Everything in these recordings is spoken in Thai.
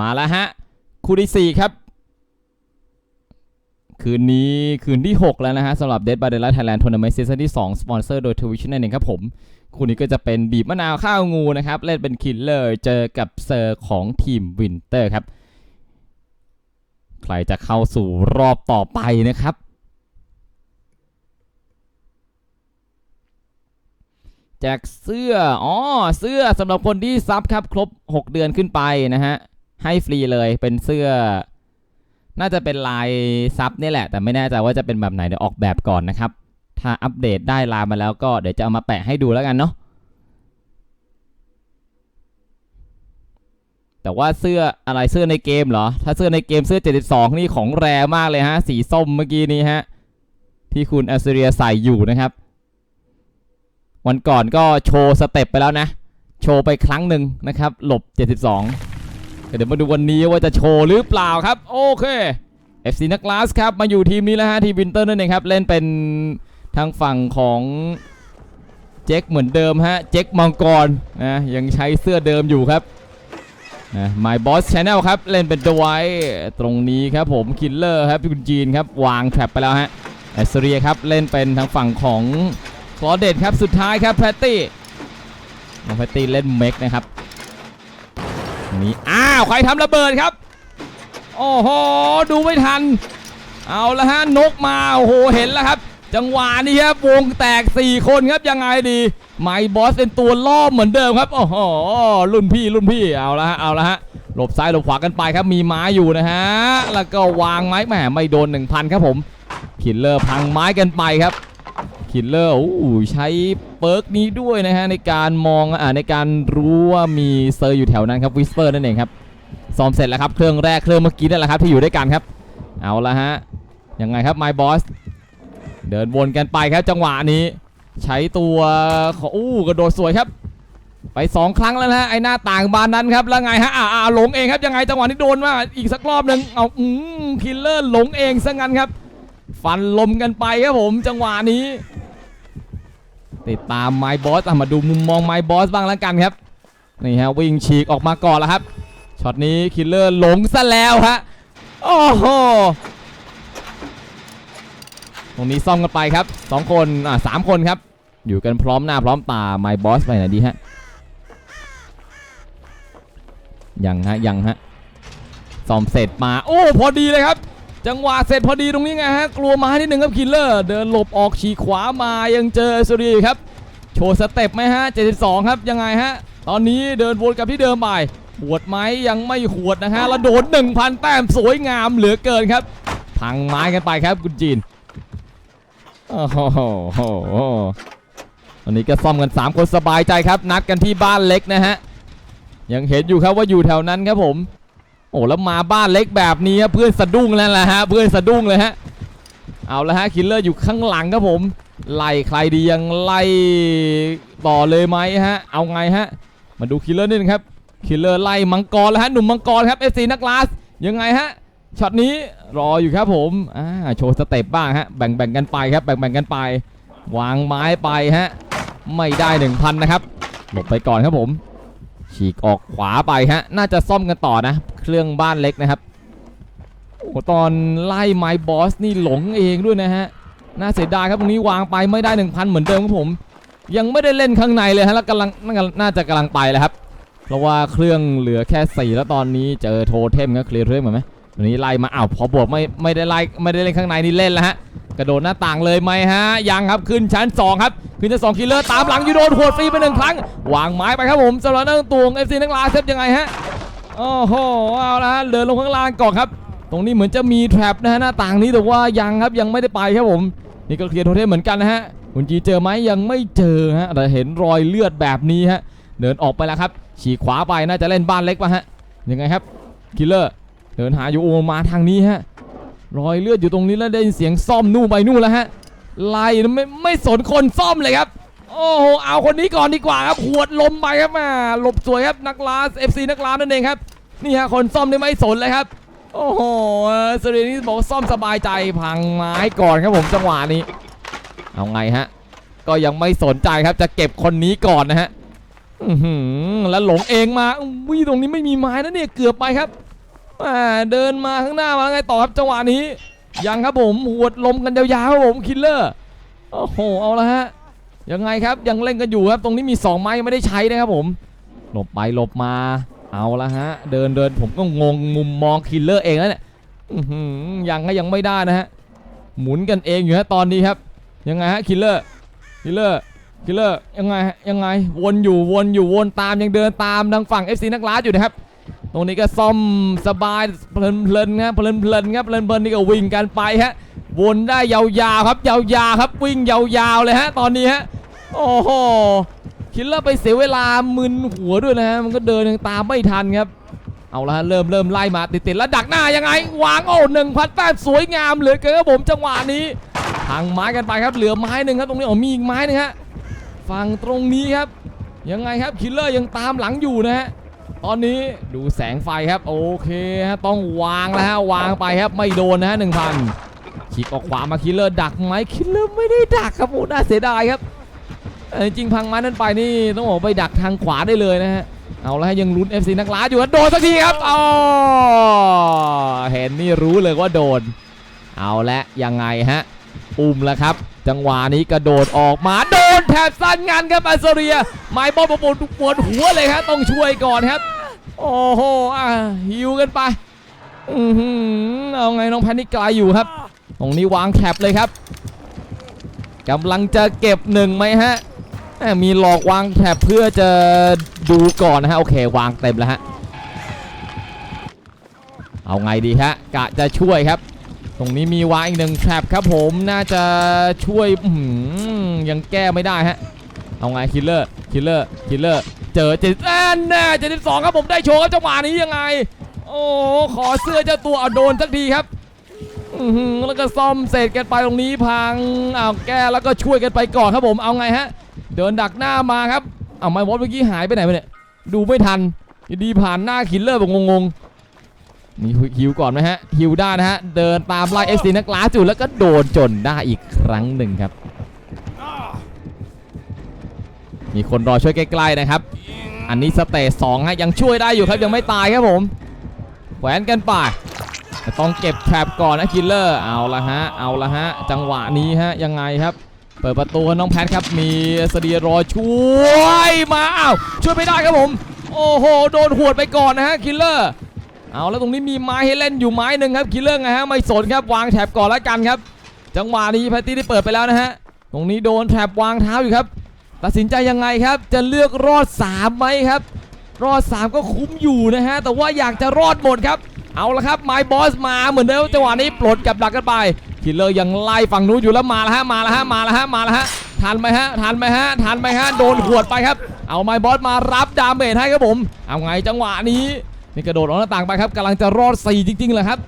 มาแล้วฮะ คู่ที่ 4 ครับ คืนนี้คืนที่ 6 แล้วนะฮะสำหรับ Dead by Daylight Thailand Tournament Season ที่ 2 สปอนเซอร์โดย Tuition นั่นเองครับผม คู่นี้ก็จะเป็นบีบมะนาวข้าวงูนะครับ เล่นเป็นคิลเลอร์เจอกับเซอร์ของทีมวินเตอร์ครับ ใครจะเข้าสู่รอบต่อไปนะครับแจกเสื้อ อ๋อ เสื้อสำหรับคนที่ซับครับ ครบ 6 เดือนขึ้นไปนะฮะ ให้ฟรีเลยเป็นเสื้อ น่าจะเป็นลายซับนี่แหละ แต่ไม่แน่ใจว่าจะเป็นแบบไหนเดี๋ยวออกแบบก่อนนะครับ ถ้าอัปเดตได้ลายมาแล้วก็เดี๋ยวจะเอามาแปะให้ดูแล้วกันเนาะแต่ว่าเสื้ออะไรเสื้อในเกมเหรอ ถ้าเสื้อในเกมเสื้อ 72 นี่ของแรมากเลยฮะ สีส้มเมื่อกี้นี้ฮะ ที่คุณอัสเรียใส่อยู่นะครับ วันก่อนก็โชว์สเต็ปไปแล้วนะ โชว์ไปครั้งหนึ่งนะครับ หลบ 72 เดี๋ยวมาดูวันนี้ว่าจะโชว์หรือเปล่าครับ โอเค FC นักลาสครับมาอยู่ทีมนี้แล้วฮะทีมวินเตอร์นั่นเองครับ เล่นเป็นทางฝั่งของเจ็คเหมือนเดิมฮะเจ็คมังกรนะยังใช้เสื้อเดิมอยู่ครับนะ My Boss Channel ครับ เล่นเป็นดไว้ตรงนี้ครับผมคิลเลอร์ครับคุณจีนครับ วางแทร็บไปแล้วฮะแอสเรียครับ เล่นเป็นทางฝั่งของคลอเดตครับ สุดท้ายครับแพตตี้น้องแพตตี้เล่นเมกนะครับ นี่อ้าวใครทำระเบิดครับ โอ้โหดูไม่ทัน เอาละฮะนกมาโอ้โหเห็นแล้วครับ จังหวะนี้ครับวงแตก 4 คนครับยังไงดีไมบอสเป็นตัวล่อเหมือนเดิมครับโอ้โหรุ่นพี่รุ่นพี่เอาละฮะเอาละฮะหลบซ้ายหลบขวากันไปครับมีไม้อยู่นะฮะแล้วก็วางไม้แหมไม่โดน 1,000 ครับผมคิลเลอร์พังไม้กันไปครับ คิลเลอร์โอ้ใช้เปิร์กนี้ด้วยนะฮะในการมองอ่าในการรู้ว่ามีเซอร์อยู่แถวนั้นครับวิสเปอร์นั่นเองครับซ้อมเสร็จแล้วครับเครื่องแรกเครื่องเมื่อกี้นั่นแหละครับที่อยู่ด้วยกันครับ เอาละฮะยังไงครับไมบอสเดินวนกันไปครับจังหวะนี้ ใช้ตัวขออู้กระโดดสวยครับ ไปสองครั้งแล้วนะไอหน้าต่างบานนั้นครับแล้วไงฮะอ่าอ่าหลงเองครับยังไงจังหวะนี้โดนมาอีกสักรอบหนึ่งเอาอืมคิลเลอร์หลงเองซะงั้นครับ ฟันลมกันไปครับผมจังหวะนี้ ติดตามไมบอสมาดูมุมมองไมบอสบ้างแล้วกันครับนี่ฮะวิ่งฉีกออกมาก่อนแล้วครับช็อตนี้คิลเลอร์หลงซะแล้วฮะโอ้โหตรงนี้ซ่อมกันไปครับสองคนอ่าสามคนครับ อยู่กันพร้อมหน้าพร้อมตาไมบอสไปไหนดีฮะยังฮะยังฮะซ่อมเสร็จมา โอ้พอดีเลยครับ จังหวะเสร็จพอดีตรงนี้ไงฮะกลัวมานิดนึงครับคิลเลอร์ เดินหลบออกฉีกขวามายังเจอสุรีครับ โชว์สเต็ปไหมฮะ 72 ครับยังไงฮะ ตอนนี้เดินวนกับที่เดิมไปหวดไหมยังไม่หวดนะฮะแล้วโดน1,000 แต้มสวยงามเหลือเกินครับพังไม้กันไปครับคุณจีนโอ้โหวันนี้ก็ซ่อมกัน 3 คนสบายใจครับ นัดกันที่บ้านเล็กนะฮะยังเห็นอยู่ครับว่าอยู่แถวนั้นครับผม โอ้แล้วมาบ้านเล็กแบบนี้เพื่อนสะดุ้งแล้วแหละฮะเพื่อนสะดุ้งเลยฮะเอาละฮะคิลเลอร์อยู่ข้างหลังครับผมไล่ใครดียังไล่ต่อเลยไหมฮะเอาไงฮะมาดูคิลเลอร์นิดนึงครับคิลเลอร์ไล่มังกรแล้วฮะหนุ่มมังกรครับเอฟซีนักลาสยังไงฮะช็อตนี้รออยู่ครับผมอ่าโชว์สเต็ปบ้างฮะแบ่งแบ่งกันไปครับแบ่งแบ่งกันไป วางไม้ไปฮะไม่ได้ 1,000 นะครับหลบไปก่อนครับผม ฉีกออกขวาไปฮะ น่าจะซ่อมกันต่อนะ รื่องบ้านเล็กนะครับโอ้ตอนไล่ไม้บอสนี่หลงเองด้วยนะฮะน่าเสียดายครับตรงนี้วางไปไม่ได้ 1,000 เหมือนเดิมครับผม ยังไม่ได้เล่นข้างในเลยฮะแล้วกำลังน่าจะกำลังไปแล้วครับ เพราะว่าเครื่องเหลือแค่ 4 แล้วตอนนี้เจอโทเทมก็เคลียร์เทมเหมือนไหมตอนนี้ไล่มาอ้าวพอบวกไม่ไม่ได้ไล่ไม่ได้เล่นข้างในนี่เล่นแล้วฮะกระโดดหน้าต่างเลยไหมฮะ ยังครับขึ้นชั้น 2 ครับ ขึ้นชั้น2คิลเลอร์ตามหลังอยู่โดนหัวดฟรีไปหนึ่งครั้ง วางไม้ไปครับผมสำหรับนักตวงเอฟซีนักลาเซฟยังไงฮะ โอ้โหเอาละฮะเดินลงข้างล่างก่อนครับ ตรงนี้เหมือนจะมีแทรปนะฮะหน้าต่างนี้แต่ว่ายังครับยังไม่ได้ไปครับผม นี่ก็เคลียร์โทเทมเหมือนกันนะฮะคุณจีเจอไหมยังไม่เจอฮะแต่เห็นรอยเลือดแบบนี้ฮะเดินออกไปแล้วครับฉีกขวาไปน่าจะเล่นบ้านเล็กป่ะฮะยังไงครับคิลเลอร์เดินหาอยู่โอมาทางนี้ฮะรอยเลือดอยู่ตรงนี้แล้วได้ยินเสียงซ่อมนู่นไปนู่นแล้วฮะไล่ไม่ไม่สนคนซ่อมเลยครับ โอ้โหเอาคนนี้ก่อนดีกว่าครับหวดลมไปครับมาหลบสวยครับนักลาส FC นักลาสนั่นเองครับนี่ฮะคนซ่อมนี่ไม่สนเลยครับ โอ้โหสเรนี่บอกซ่อมสบายใจพังไม้ก่อนครับผมจังหวะนี้ เอาไงฮะ ก็ยังไม่สนใจครับจะเก็บคนนี้ก่อนนะฮะอือแล้วหลงเองมาอุ้ยตรงนี้ไม่มีไม้นะเนี่ยเกือบไปครับเดินมาข้างหน้ามาไงต่อครับจังหวะนี้ ยังครับผมหวดลมกันยาวๆครับผมคิลเลอร์โอ้โหเอาละฮะ ยังไงครับยังเล่นกันอยู่ครับตรงนี้มีสองไม้ยังไม่ได้ใช้นะครับผมหลบไปหลบมาเอาละฮะ เดินเดินผมก็งงมุมมองคิลเลอร์เองแล้วเนี่ยยังก็ยังไม่ได้นะฮะหมุนกันเองอยู่ฮะตอนนี้ครับ ยังไงฮะคิลเลอร์คิลเลอร์คิลเลอร์ยังไงฮะยังไงวนอยู่วนอยู่วนตามยังเดินตามทางฝั่ง FC นักลาอยู่นะครับตรงนี้ก็ซ่อมสบายเพลินเพลินครับเพลินเพลินครับเพลินเพลินนี่ก็วิ่งกันไปฮะวนได้ยาวๆครับยาวๆครับวิ่งยาวๆเลยฮะตอนนี้ฮะ โอ้โหคิดแล้วไปเสียเวลามึนหัวด้วยนะฮะมันก็เดินยังตามไม่ทันครับ เอาละฮะเริ่มเริ่มไล่มาติดๆแล้วดักหน้ายังไง วางโอ้หนึ่งพันแต้มสวยงามเหลือเกินครับผมจังหวะนี้ทางไม้กันไปครับเหลือไม้หนึ่งครับตรงนี้อ๋อมีอีกไม้หนึงฮะฝั่งตรงนี้ครับ ยังไงครับคิลเลอร์ยังตามหลังอยู่นะฮะตอนนี้ดูแสงไฟครับโอเคฮะต้องวางแล้วฮะวางไปครับไม่โดนนะฮะหนึ่งพันฉีกออกขวามาคิลเลอร์ดักไหมคิลเลอร์ไม่ได้ดักครับโอ้น่าเสียดายครับ เอ่อจริงๆพังไม้นั้นไปนี่ต้องบอกไปดักทางขวาได้เลยนะฮะเอาละฮะยังลุ้น FC นักล้าอยู่ฮะโดนสักทีครับอ๋อเห็นนี่รู้เลยว่าโดน เอาละยังไงฮะอุ้มแล้วครับ จังหวะนี้กระโดดออกมาโดนแถบสั้นงานครับอัสเรียไม้บอลปวดปวดหัวเลยครับต้องช่วยก่อนครับ โอ้โหอะฮิวกันไปอือหือเอาไงน้องแพนนี่ไกลอยู่ครับ ตรงนี้วางแคปเลยครับกำลังจะเก็บหนึ่งไหมฮะแห มีหลอกวางแคปเพื่อจะดูก่อนนะฮะโอเควางเต็มแล้วฮะเอาไงดีฮะกะจะช่วยครับ ตรงนี้มีวางอีกหนึ่งแทรปครับผมน่าจะช่วยยังแก้ไม่ได้ฮะเอาไงคิลเลอร์คิลเลอร์คิลเลอร์เจอเจ็ดแนแน่เจ็ดสิบสองครับผมได้โชว์ครับจังหวะนี้ยังไง โอ้ขอเสื้อเจ้าตัวเอาโดนสักทีครับแล้วก็ซ่อมเสร็จกันไปตรงนี้พังเอาแก้แล้วก็ช่วยกันไปก่อนครับผมเอาไงฮะ เดินดักหน้ามาครับเอาไม่วอดเมื่อกี้หายไปไหนไปเนี่ยดูไม่ทันยู่ดีผ่านหน้าคิลเลอร์แบบงงๆนี่ฮิวก่อนไหมฮะฮิวได้นะฮะเดินตามไล่เอฟซีนักล้าจุดแล้วก็โดนจนได้อีกครั้งหนึ่งครับ มีคนรอช่วยใกล้ๆนะครับ อันนี้สเตจสองฮะยังช่วยได้อยู่ครับยังไม่ตายครับผมแขวนกันไปต้องเก็บแทรปก่อนนะคิลเลอร์เอาละฮะเอาละฮะจังหวะนี้ฮะยังไงครับ เปิดประตูน้องแพทครับ มีสเดียรอช่วยมาอ้าวช่วยไม่ได้ครับผม โอ้โห โดนหวดไปก่อนนะฮะคิลเลอร์เอาแล้วตรงนี้มีไม้ให้เล่นอยู่ไม้หนึ่งครับคิลเลอร์ไงฮะไม่สนครับวางแถบก่อนแล้วกันครับ จังหวะนี้แพตตี้ได้เปิดไปแล้วนะฮะตรงนี้โดนแถบวางเท้าอยู่ครับ ตัดสินใจยังไงครับ จะเลือกรอด3ไหมครับ รอด 3 ก็คุ้มอยู่นะฮะแต่ว่าอยากจะรอดหมดครับ เอาละครับไม้บอสมาเหมือนเดิมจังหวะนี้ปลดกับดักกันไป คิลเลอร์ยังไล่ฝั่งนู้นอยู่แล้วมาแล้วฮะมาแล้วฮะมาแล้วฮะมาแล้วฮะทันไหมฮะทันไหมฮะทันไหมฮะโดนขวดไปครับ เอาไมบอสมารับดาเมจให้ครับผม เอาไงจังหวะนี้นี่กระโดดออกหน้าต่างไปครับกำลังจะรอด4จริงๆเลยครับ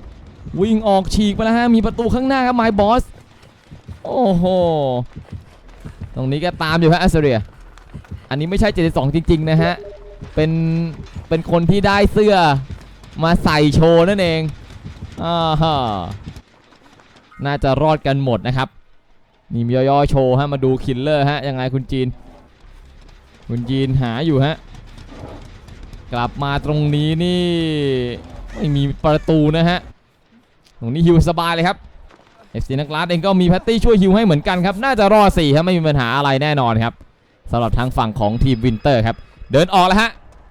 วิ่งออกฉีกไปแล้วฮะมีประตูข้างหน้าครับไมบอสโอ้โหตรงนี้ก็ตามอยู่ฮะอัสเรีย อันนี้ไม่ใช่ 72 จริง ๆ นะฮะ เป็น เป็นคนที่ได้เสื้อมาใส่โชว์นั่นเองอ่าฮะ น่าจะรอดกันหมดนะครับนี่มีย่อๆโชว์ฮะมาดูคิลเลอร์ฮะยังไงคุณจีน คุณจีนหาอยู่ฮะกลับมาตรงนี้นี่ไม่มีประตูนะฮะตรงนี้ฮิวสบายเลยครับเอฟซีนักลาสเองก็มีแพตตี้ช่วยฮิวให้เหมือนกันครับ น่าจะรอดสี่ครับไม่มีปัญหาอะไรแน่นอนครับสำหรับทางฝั่งของทีมวินเตอร์ครับ เดินออกแล้วฮะ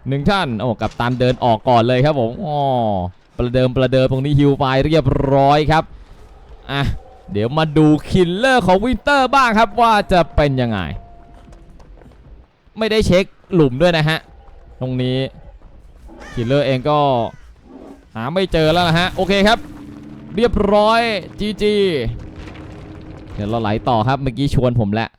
หนึ่งท่านโอ้กับตันเดินออกก่อนเลยครับผมอ๋อประเดิมประเดิมตรงนี้ฮิวไปเรียบร้อยครับ อะเดี๋ยวมาดูคิลเลอร์ของวินเตอร์บ้างครับว่าจะเป็นยังไง ไม่ได้เช็คหลุมด้วยนะฮะ ตรงนี้คิลเลอร์เองก็หาไม่เจอแล้วนะฮะ โอเคครับ เรียบร้อยจีจีเดี๋ยวเราไหลต่อครับเมื่อกี้ชวนผมแล้ว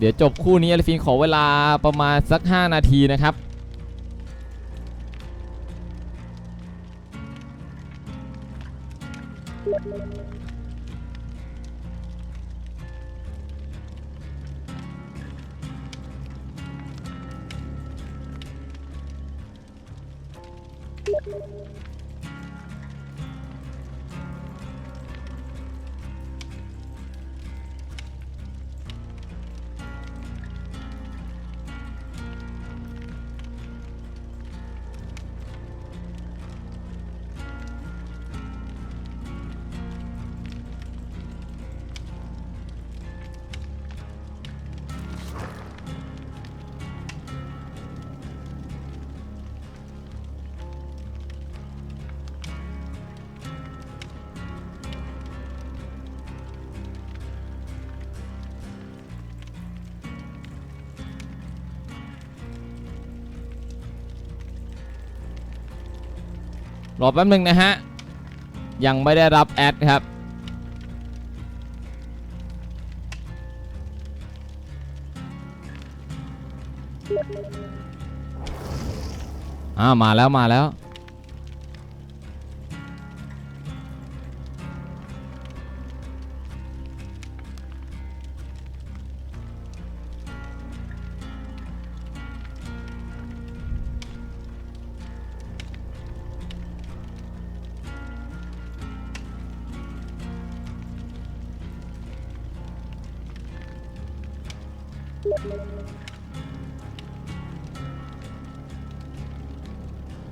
เดี๋ยวจบคู่นี้อลิฟินขอเวลาประมาณสัก 5 นาทีนะครับ รอแป๊บหนึงนะฮะ ยังไม่ได้รับแอดครับ อ่ามาแล้วมาแล้ว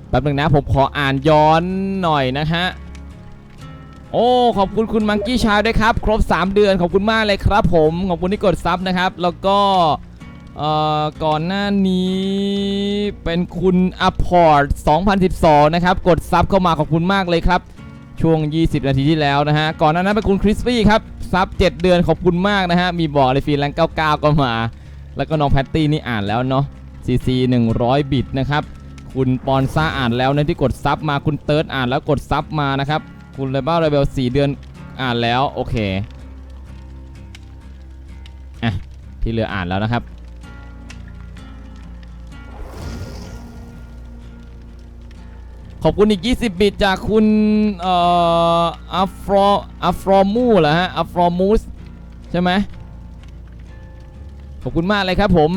แป๊บหนึงนะผมขออ่านย้อนหน่อยนะฮะ โอ้ ขอบคุณคุณมังกี้ชายด้วยครับ ครบ 3 เดือนขอบคุณมากเลยครับผม ขอบคุณที่กดซับนะครับ แล้วก็เอ่อก่อนหน้านี้เป็นคุณอพอร์ต2012 นะครับ กดซับเข้ามาขอบคุณมากเลยครับ ช่วง 20 นาทีที่แล้วนะฮะ ก่อนหน้านั้นเป็นคุณคริสปี้ครับ ซับ7เดือนขอบคุณมากนะฮะ มีบอกเลยฟรีแลนซ์99 ก็มา แล้วก็น้องแพตตี้นี่อ่านแล้วเนาะ CC 100 บิตนะครับ คุณปอนซ่าอ่านแล้วนะที่กดซับมาคุณเติร์ดอ่านแล้วกดซับมานะครับ คุณเลเบลเรเบล4เดือนอ่านแล้ว โอเคอะที่เหลืออ่านแล้วนะครับ อบคุณอีก 20 บิตจากคุณเอ่ออัฟรออัฟรอมูเหรอฮะอัฟรอมูสใช่ไหมขอบคุณมากเลยครับผม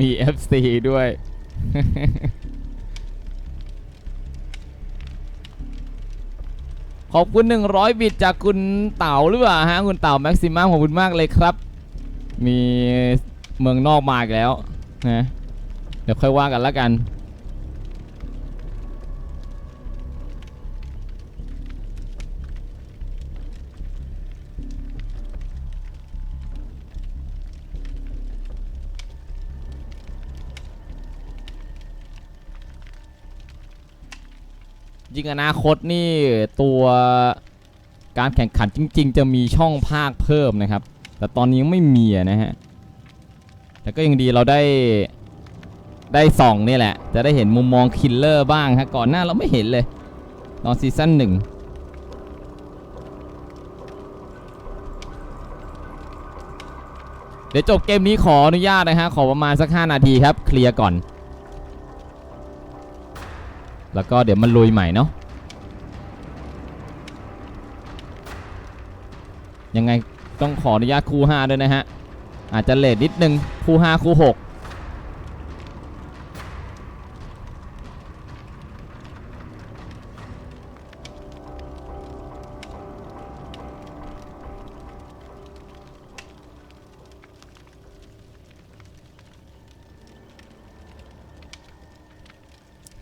มี FC ด้วย ขอบคุณ 100 บิตจากคุณเต่าหรือเปล่าฮะ คุณเต่าแม็กซิมัมขอบคุณมากเลยครับ มีเมืองนอกมาอีกแล้วนะเดี๋ยวค่อยว่ากันละกัน ริงอนาคตนี่ตัวการแข่งขันจริง ๆ จะมีช่องภาคเพิ่มนะครับ แต่ตอนนี้ยังไม่มีนะฮะแต่ก็ยังดีเราได้ได้ส่องนี่แหละ จะได้เห็นมุมมองคิลเลอร์บ้างฮะก่อนหน้าเราไม่เห็นเลย ตอนซีซั่นหนึ่งเดี๋ยวจบเกมนี้ขออนุญาตนะฮะขอประมาณสัก 5 นาทีครับ เคลียร์ก่อน แล้วก็เดี๋ยวมันลุยใหม่เนาะยังไงต้องขออนุญาตคู่5ด้วยนะฮะ อาจจะเลทนิดนึงคู่5คู่6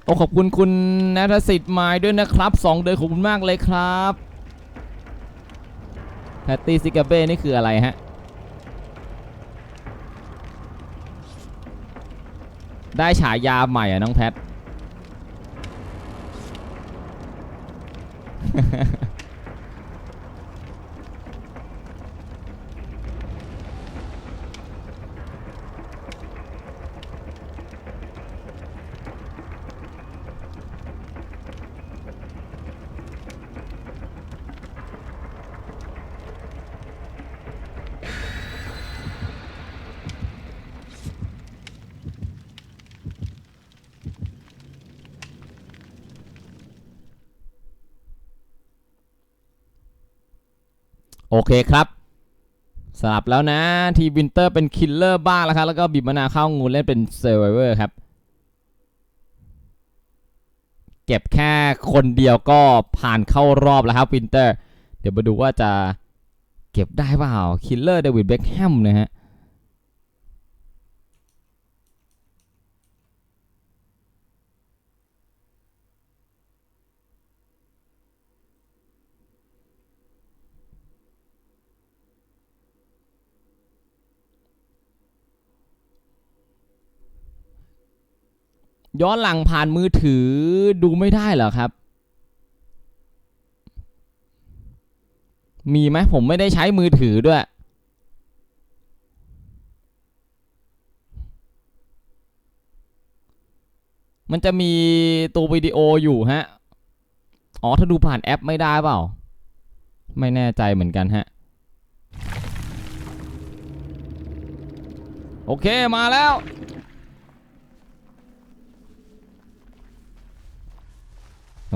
โอ้ขอบคุณคุณนัทสิทธิ์ไม้ด้วยนะครับ2เดือนขอบคุณมากเลยครับแพตตี้ซิกาเบ้นี่คืออะไรฮะ ได้ฉายาใหม่อะน้องแพท โอเคครับสลับแล้วนะ ทีวินเตอร์เป็นคิลเลอร์บ้างแล้วครับ แล้วก็บีบมะนาเข้างูเล่นเป็นเซอร์ไวเวอร์ครับ เก็บแค่คนเดียวก็ผ่านเข้ารอบแล้วครับวินเตอร์ เดี๋ยวมาดูว่าจะเก็บได้เปล่าคิลเลอร์เดวิดเบคแฮมนะฮะ ย้อนหลังผ่านมือถือดูไม่ได้เหรอครับ มีไหมผมไม่ได้ใช้มือถือด้วย มันจะมีตัววิดีโออยู่ฮะ อ๋อ ถ้าดูผ่านแอปไม่ได้เปล่า ไม่แน่ใจเหมือนกันฮะ โอเคมาแล้ว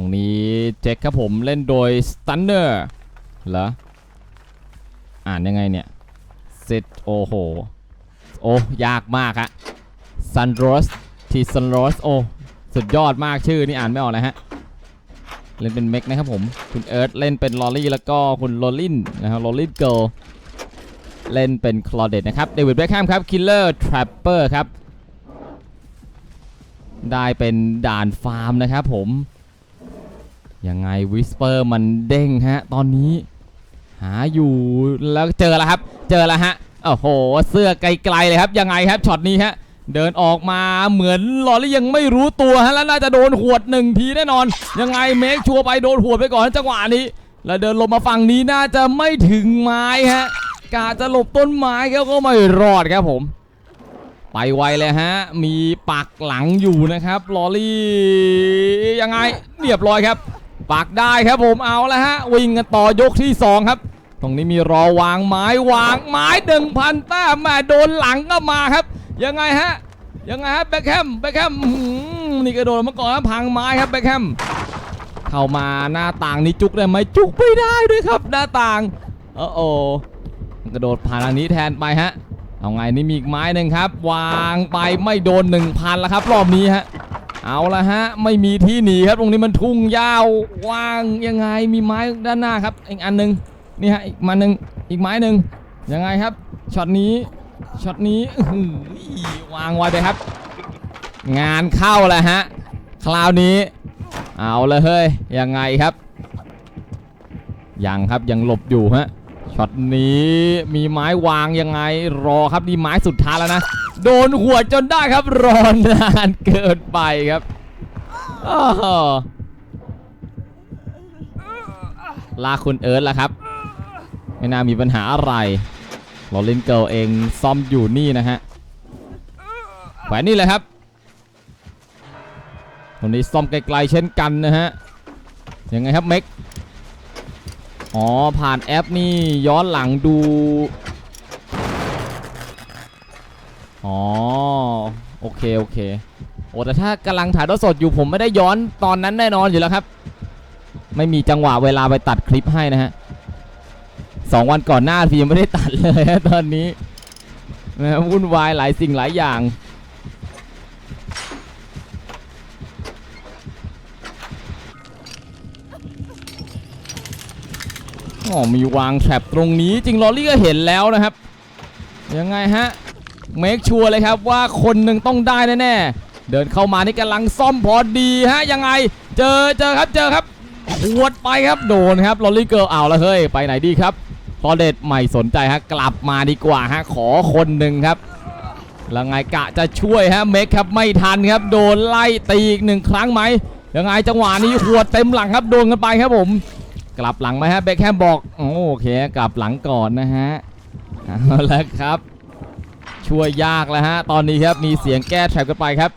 ตรงนี้เจ็คครับผมเล่นโดยสตันเนอร์เหรอ อ่านยังไงเนี่ยเซตโอ้โห โอ้ยากมากฮะซันโรสทีซันโรสโอ้สุดยอดมากชื่อนี่อ่านไม่ออกเลยฮะ เล่นเป็นเม็กนะครับผม คุณเอิร์ธเล่นเป็นลอรี่แล้วก็คุณโรลลินนะครับโรลลินเกิลเล่นเป็นคลอเดตนะครับเดวิดเบคแฮมครับคิลเลอร์ทรัปเปอร์ครับ ได้เป็นด่านฟาร์มนะครับผม ยังไงวิสเปอร์มันเด้งฮะ ตอนนี้ หาอยู่แล้วเจอแล้วครับ เจอแล้วฮะโอ้โห เสื้อไกลๆเลยครับ ยังไงครับช็อตนี้ฮะ เดินออกมาเหมือนลอรี่ยังไม่รู้ตัวฮะแล้วน่าจะโดนหวดหนึ่งทีแน่นอน ยังไงเมคชัวไปโดนหวดไปก่อนจังหวะนี้ แล้วเดินลงมาฝั่งนี้น่าจะไม่ถึงไม้ฮะกาจะหลบต้นไม้เขาก็ไม่รอดครับผม ไปไวเลยฮะ มีปักหลังอยู่นะครับ ลอรี่ยังไงเรียบร้อยครับ ปักได้ครับผมเอาแล้วฮะ วิ่งกันต่อยกที่ 2 ครับตรงนี้มีรอวางไม้วางไม้หนึ่งพันแต้มแม่โดนหลังก็มาครับ ยังไงฮะยังไงฮะแบ็คแฮมแบ็คแฮมนี่กระโดดมาก่อนนะพังไม้ครับแบ็คแฮมเข้ามาหน้าต่างนี้จุกได้ไหมจุกไม่ได้ด้วยครับ หน้าต่างโอ้โอกระโดดผ่านทางนี้แทนไปฮะเอาไงนี่มีอีกไม้หนึ่งครับ วางไปไม่โดน 1,000แล้วครับ รอบนี้ฮะ เอาละฮะ ไม่มีที่หนีครับตรงนี้มันทุ่งยาววางยังไงมีไม้ด้านหน้าครับอีกอันหนึ่งนี่ฮะอีกมาหนึ่งอีกไม้หนึ่งยังไงครับช็อตนี้ช็อตนี้วางไว้เลยครับ งานเข้าแล้วฮะคราวนี้ เอาเลยเฮ้ยยังไงครับยังครับยังหลบอยู่ฮะช็อตนี้มีไม้วางยังไงรอครับนี่ไม้สุดท้ายแล้วนะ โดนหัวจนได้ครับ รอนานเกินไปครับลาคุณเอิร์ธแล้วครับ ไม่น่ามีปัญหาอะไรลอลินเกิลเองซ่อมอยู่นี่นะฮะแขวนนี่เลยครับตรงนี้ซ่อมไกลๆเช่นกันนะฮะ ยังไงครับเม็ก อ๋อ ผ่านแอปนี่ย้อนหลังดู อ๋อโอเคโอเคโอ้แต่ถ้ากำลังถ่ายทอดสดอยู่ผมไม่ได้ย้อนตอนนั้นแน่นอนอยู่แล้วครับ ไม่มีจังหวะเวลาไปตัดคลิปให้นะฮะสองวันก่อนหน้าพี่ยังไม่ได้ตัดเลยตอนนี้นะวุ่นวายหลายสิ่งหลายอย่าง อ๋อมีวางแทรปตรงนี้จริงลอรี่ก็เห็นแล้วนะครับ ยังไงฮะ เมคชัวร์เลยครับว่าคนหนึ่งต้องได้แน่ๆเดินเข้ามานี่กำลังซ่อมพอดีฮะยังไง เจอเจอครับเจอครับหวดไปครับโดนครับลอรี่เกิร์ลเอาล้วเฮ้ยไปไหนดีครับพอเด็ดไม่สนใจฮะกลับมาดีกว่าฮะขอคนหนึ่งครับแล้วไงกะจะช่วยฮะเมคครับไม่ทันครับ โดนไล่ตีอีกหนึ่งครั้งไหมยังไงจังหวะนี้หัวดเต็มหลังครับโดนกันไปครับผม กลับหลังไหมฮะเบคแฮมบอกโอเคกลับหลังก่อนนะฮะเอาละครับ ช่วยยากแล้วฮะ ตอนนี้ครับมีเสียงแก้แทร็บกันไปครับ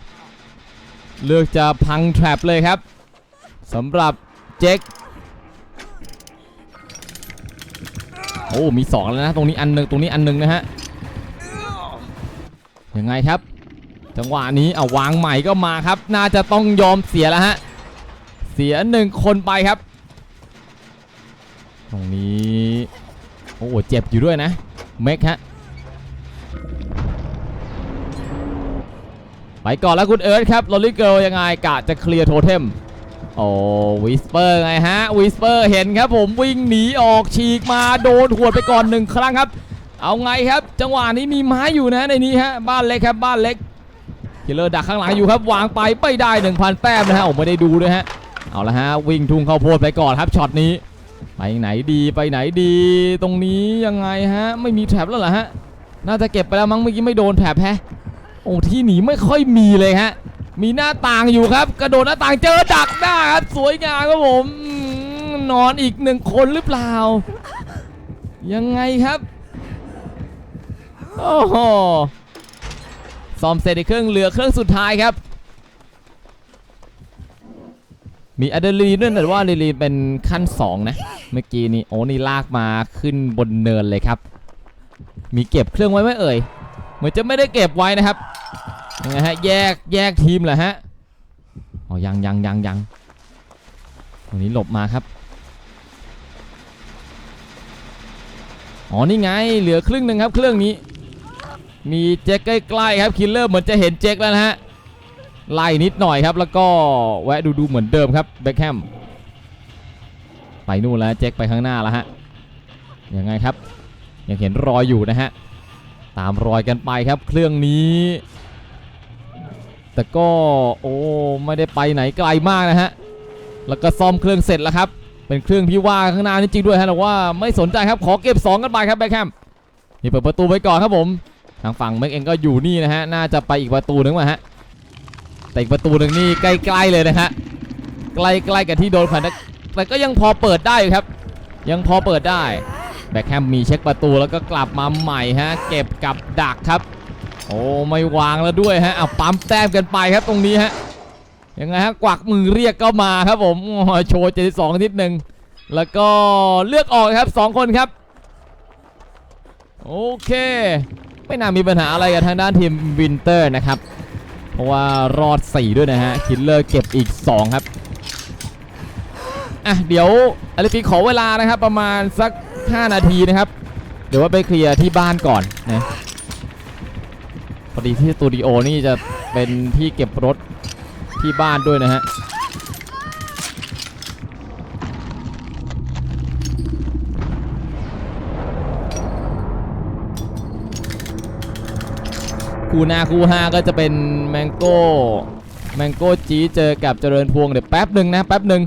เลือกจะพังแทร็บเลยครับสำหรับเจ็คโอ้มีสองแล้วนะตรงนี้อันหนึ่งตรงนี้อันหนึ่งนะฮะยังไงครับ จังหวะนี้เอาวางใหม่ก็มาครับ น่าจะต้องยอมเสียแล้วฮะเสียหนึ่งคนไปครับ ตรงนี้โอ้โหเจ็บอยู่ด้วยนะเมกฮะ ไปก่อนแล้วคุณเอิร์ธครับลอรี่เกิลยังไงกะจะเคลียร์โทเทมโอ้วิสเปอร์ไงฮะวิสเปอร์เห็นครับผมวิ่งหนีออกฉีกมาโดนหวดไปก่อนหนึ่งครั้งครับ เอาไงครับ จังหวะนี้มีไม้อยู่นะในนี้ฮะบ้านเล็กครับบ้านเล็กคิลเลอร์ดักข้างหลังอยู่ครับวางไปไม่ได้ 1,000 แต้มนะฮะโอ้ไม่ได้ดูด้วยฮะเอาละฮะวิ่งทุ่งเข้าโพดไปก่อนครับช็อตนี้ ไปไหนดีไปไหนดี ตรงนี้ยังไงฮะไม่มีแถบแล้วเหรอฮะน่าจะเก็บไปแล้วมั้งเมื่อกี้ไม่โดนแถบแฮะ โอ้ที่หนีไม่ค่อยมีเลยฮะ มีหน้าต่างอยู่ครับ กระโดดหน้าต่างเจอดักหน้าครับ สวยงามครับผมนอนอีกหนึ่งคนหรือเปล่า ยังไงครับโอ้โหซ่อมเสร็จอีกเครื่องเหลือเครื่องสุดท้ายครับ มีอะดรีนาลีนด้วยแต่ว่าอะดรีนาลีนเป็นขั้น 2 นะ เมื่อกี้นี่โอ้นี่ลากมาขึ้นบนเนินเลยครับ มีเก็บเครื่องไว้ไหมเอ่ย เหมือนจะไม่ได้เก็บไว้นะครับยังไงฮะแยกแยกทีมเหรอฮะอ๋อยังยังยังยังตรงนี้หลบมาครับอ๋อนี่ไงเหลือครึ่งหนึ่งครับเครื่องนี้ มีเจ๊กใกล้ๆครับคิลเลอร์เหมือนจะเห็นเจ๊กแล้วนะฮะไล่นิดหน่อยครับแล้วก็แวะดูดูเหมือนเดิมครับเบคแฮมไปนู่นแล้วเจ๊กไปข้างหน้าแล้วฮะยังไงครับยังเห็นรอยอยู่นะฮะ ตามรอยกันไปครับเครื่องนี้ แต่ก็โอ้ไม่ได้ไปไหนไกลมากนะฮะแล้วก็ซ่อมเครื่องเสร็จแล้วครับ เป็นเครื่องที่ว่าข้างหน้านี่จริงด้วยฮะแต่ว่าไม่สนใจครับขอเก็บ 2 กันไปครับแบ็คแฮมนี่เปิดประตูไปก่อนครับผม ทางฝั่งเมกเองก็อยู่นี่นะฮะน่าจะไปอีกประตูนึงมาฮะแต่อีกประตูหนึ่งนี่ใกล้ๆเลยนะฮะใกล้ๆกับที่โดนผ่านแต่ก็ยังพอเปิดได้ครับ ยังพอเปิดได้ แบ็คแฮมมีเช็คประตูแล้วก็กลับมาใหม่ฮะ เก็บกับดักครับ โอ้ไม่วางแล้วด้วยฮะเอาปั๊มแต้มกันไปครับตรงนี้ฮะยังไงฮะกวักมือเรียกก็มาครับผมโอ้โหโชว์72นิดหนึ่งแล้วก็เลือกออกครับ 2 คนครับ โอเค ไม่น่ามีปัญหาอะไรกับทางด้านทีมวินเตอร์นะครับ เพราะว่ารอด 4 ด้วยนะฮะ คิลเลอร์เก็บอีก 2 ครับ อะ เดี๋ยวอลิปีขอเวลานะครับ ประมาณสัก 5 นาทีนะครับ เดี๋ยวว่าไปเคลียร์ที่บ้านก่อนนะพอดีที่สตูดิโอนี่จะเป็นที่เก็บรถที่บ้านด้วยนะฮะคู่หน้าคู่ห้าก็จะเป็นแมงโก้แมงโก้จีเจอกับเจริญพวงเดี๋ยวแป๊บหนึ่งนะแป๊บหนึ่ง